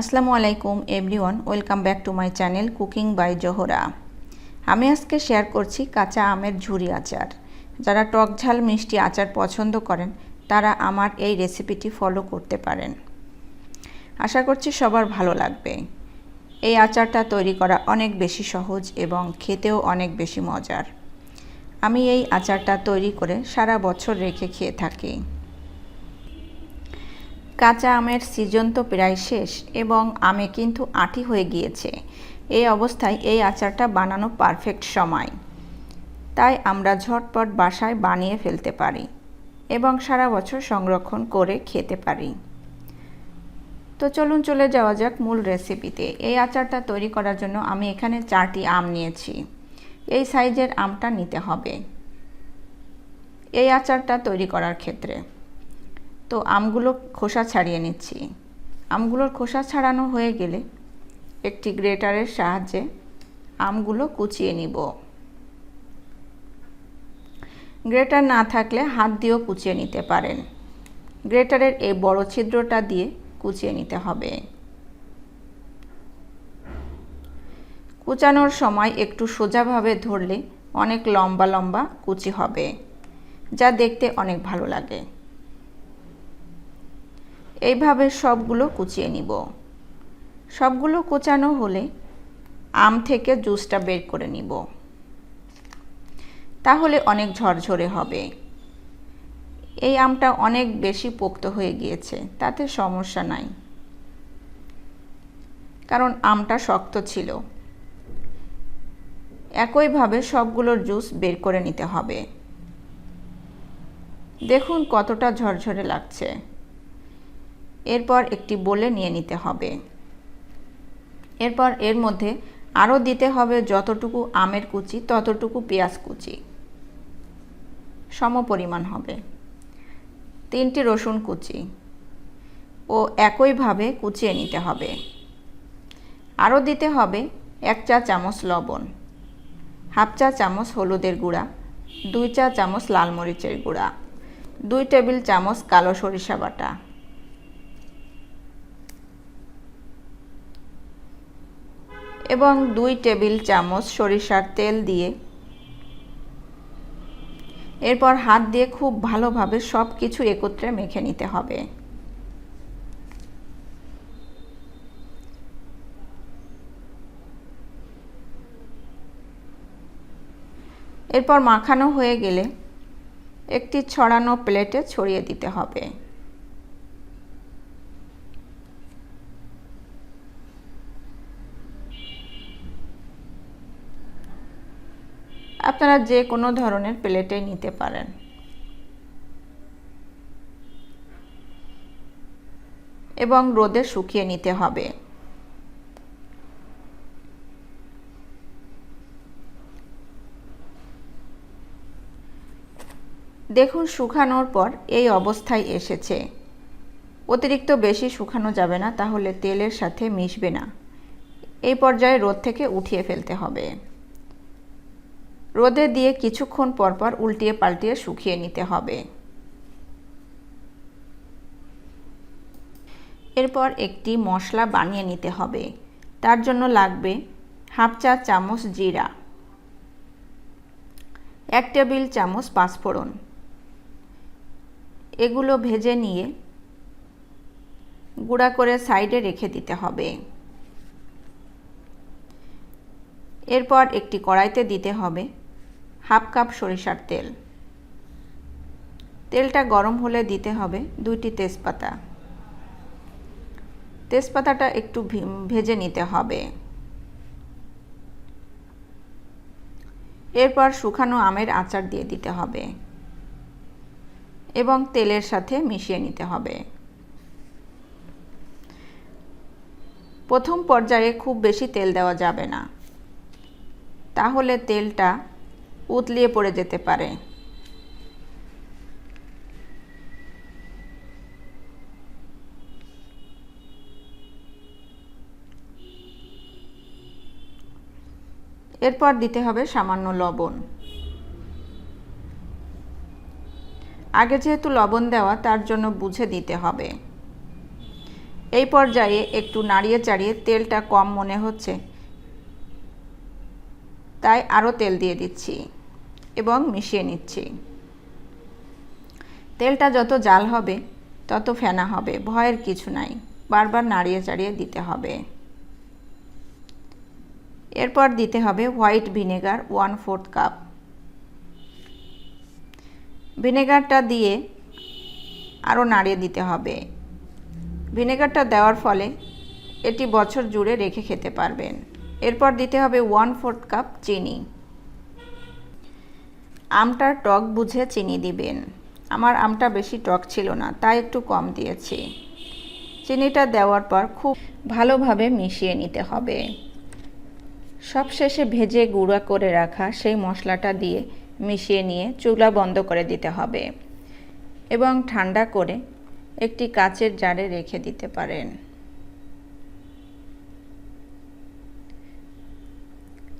আসসালামু আলাইকুম, everyone, welcome back to my channel cooking by Zohra. আমি আজকে শেয়ার করছি কাঁচা আমের ঝুরি আচার। যারা টক ঝাল, মিষ্টি আচার পছন্দ করেন, তারা আমার এই রেসিপিটি ফলো করতে পারেন। আশা করছি সবার ভালো লাগবে। এই আচারটা তৈরি করা অনেক বেশি সহজ এবং খেতেও অনেক বেশি মজার। আমি এই আচারটা তৈরি করে সারা বছর রেখে খেয়ে থাকি। কাঁচা আমের সিজন তো প্রায় শেষ এবং আমে কিন্তু আটি হয়ে গিয়েছে। এই অবস্থায় এই আচারটা বানানো পারফেক্ট সময়। তাই আমরা ঝটপট বাসায় বানিয়ে ফেলতে পারি এবং সারা বছর সংরক্ষণ করে খেতে পারি। তো চলুন চলে যাওয়া যাক মূল রেসিপিতে এই আচারটা তৈরি করার জন্য আমি এখানে চারটি আম নিয়েছি। এই সাইজের আমটা নিতে হবে। এই আচারটা তৈরি করার ক্ষেত্রে। তো আমগুলো খোসা ছাড়িয়ে নিচ্ছি। আমগুলোর খোসা ছাড়ানো হয়ে গেলে একটি গ্রেটারের সাহায্যে আমগুলো কুচিয়ে নিব। গ্রেটার না থাকলে হাত দিয়েও কুচিয়ে নিতে পারেন। গ্রেটারের এই বড় ছিদ্রটা দিয়ে কুচিয়ে নিতে হবে। কুচানোর সময় একটু সোজাভাবে ধরলে অনেক লম্বা লম্বা কুচি হবে, যা দেখতে অনেক ভালো লাগে। এইভাবে সবগুলো কুচিয়ে নিব। সবগুলো কুচানো হলে আম থেকে জুসটা বের করে নিব। তাহলে অনেক ঝরঝরে হবে। এই আমটা অনেক বেশি পোক্ত হয়ে গিয়েছে, তাতে সমস্যা নাই। কারণ আমটা শক্ত ছিল। একইভাবে সবগুলোর জুস বের করে নিতে হবে। দেখুন কতটা ঝরঝরে লাগছে। এরপর একটি বলে নিয়ে নিতে হবে। এরপর এর মধ্যে আরও দিতে হবে যতটুকু আমের কুচি, ততটুকু পেঁয়াজ কুচি। সম পরিমাণ হবে। তিনটি রসুন কুচি ও একইভাবে কুচিয়ে নিতে হবে। আরও দিতে হবে এক চা চামচ লবণ, হাফ চা চামচ হলুদের গুঁড়া, দুই চা চামচ লাল মরিচের গুঁড়া, দুই টেবিল চামচ কালো সরিষা বাটা। এবং দুই টেবিল চামচ সরিষার তেল দিয়ে। এরপর হাত দিয়ে খুব ভালোভাবে সব কিছু একত্রে মেখে নিতে হবে। এরপর মাখানো হয়ে গেলে একটি ছড়ানো প্লেটে ছড়িয়ে দিতে হবে। আপনারা যে কোনো ধরনের প্লেটে নিতে পারেন। এবং রোদে শুকিয়ে নিতে হবে। দেখুন, শুকানোর পর এই অবস্থায় এসেছে। অতিরিক্ত বেশি শুকানো যাবে না, তাহলে তেলের সাথে মিশবে না। এই পর্যায়ে রোদ থেকে উঠিয়ে ফেলতে হবে। রোদে দিয়ে কিছুক্ষণ পরপর উল্টিয়ে পাল্টিয়ে শুকিয়ে নিতে হবে। এরপর একটি মশলা বানিয়ে নিতে হবে। তার জন্য লাগবে হাফ চা চামচ জিরা, এক টেবিল চামচ পাঁচফোড়ন। এগুলো ভেজে নিয়ে গুঁড়া করে সাইডে রেখে দিতে হবে। এরপর একটি কড়াইতে দিতে হবে হাফ কাপ সরিষার তেল। তেলটা গরম হলে দিতে হবে দুইটি তেজপাতা। তেজপাতাটা একটু ভেজে নিতে হবে। এরপর শুকানো আমের আচার দিয়ে দিতে হবে এবং তেলের সাথে মিশিয়ে নিতে হবে। প্রথম পর্যায়ে খুব বেশি তেল দেওয়া যাবে না। তাহলে তেলটা উতলিয়ে পড়ে যেতে পারে। এরপর দিতে হবে সামান্য লবণ। আগে যেহেতু লবণ দেওয়া, তার জন্য বুঝে দিতে হবে। এই পর্যায়ে একটু নাড়িয়ে চাড়িয়ে তেলটা কম মনে হচ্ছে, তাই আরও তেল দিয়ে দিচ্ছি। এবং মিশিয়ে নিচ্ছি। তেলটা যত জাল হবে, তত ফেনা হবে, ভয়ের কিছু নাই, বারবার নাড়িয়ে চাড়িয়ে দিতে হবে। এরপর দিতে হবে white vinegar one fourth cup. ভিনেগারটা দিয়ে আরও নাড়িয়ে দিতে হবে। ভিনেগারটা দেওয়ার ফলে এটি বছর জুড়ে রেখে খেতে পারবেন। এরপর দিতে হবে ওয়ান ফোর্থ কাপ চিনি। আমটার টক বুঝে চিনি দিবেন। আমার আমটা বেশি টক ছিল না, তাই একটু কম দিয়েছি। চিনিটা দেওয়ার পর খুব ভালোভাবে মিশিয়ে নিতে হবে। সবশেষে ভেজে গুঁড়া করে রাখা সেই মশলাটা দিয়ে মিশিয়ে নিয়ে চুলা বন্ধ করে দিতে হবে এবং ঠান্ডা করে একটি কাচের জারে রেখে দিতে পারেন।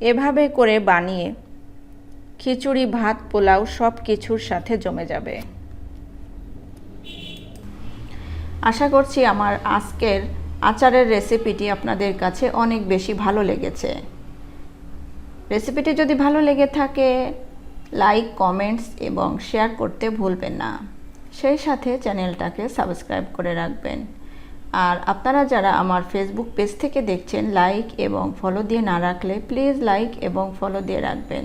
এভাবে করে বানিয়ে খিচুড়ি, ভাত, পোলাও সব কিছুর সাথে জমে যাবে। আশা করছি আমার আজকের আচারের রেসিপিটি আপনাদের কাছে অনেক বেশি ভালো লেগেছে। রেসিপিটি যদি ভালো লেগে থাকে, লাইক, কমেন্টস এবং শেয়ার করতে ভুলবেন না। সেই সাথে চ্যানেলটাকে সাবস্ক্রাইব করে রাখবেন। আর আপনারা যারা আমার ফেসবুক পেজ থেকে দেখছেন, লাইক এবং ফলো দিয়ে না রাখলে প্লিজ লাইক এবং ফলো দিয়ে রাখবেন।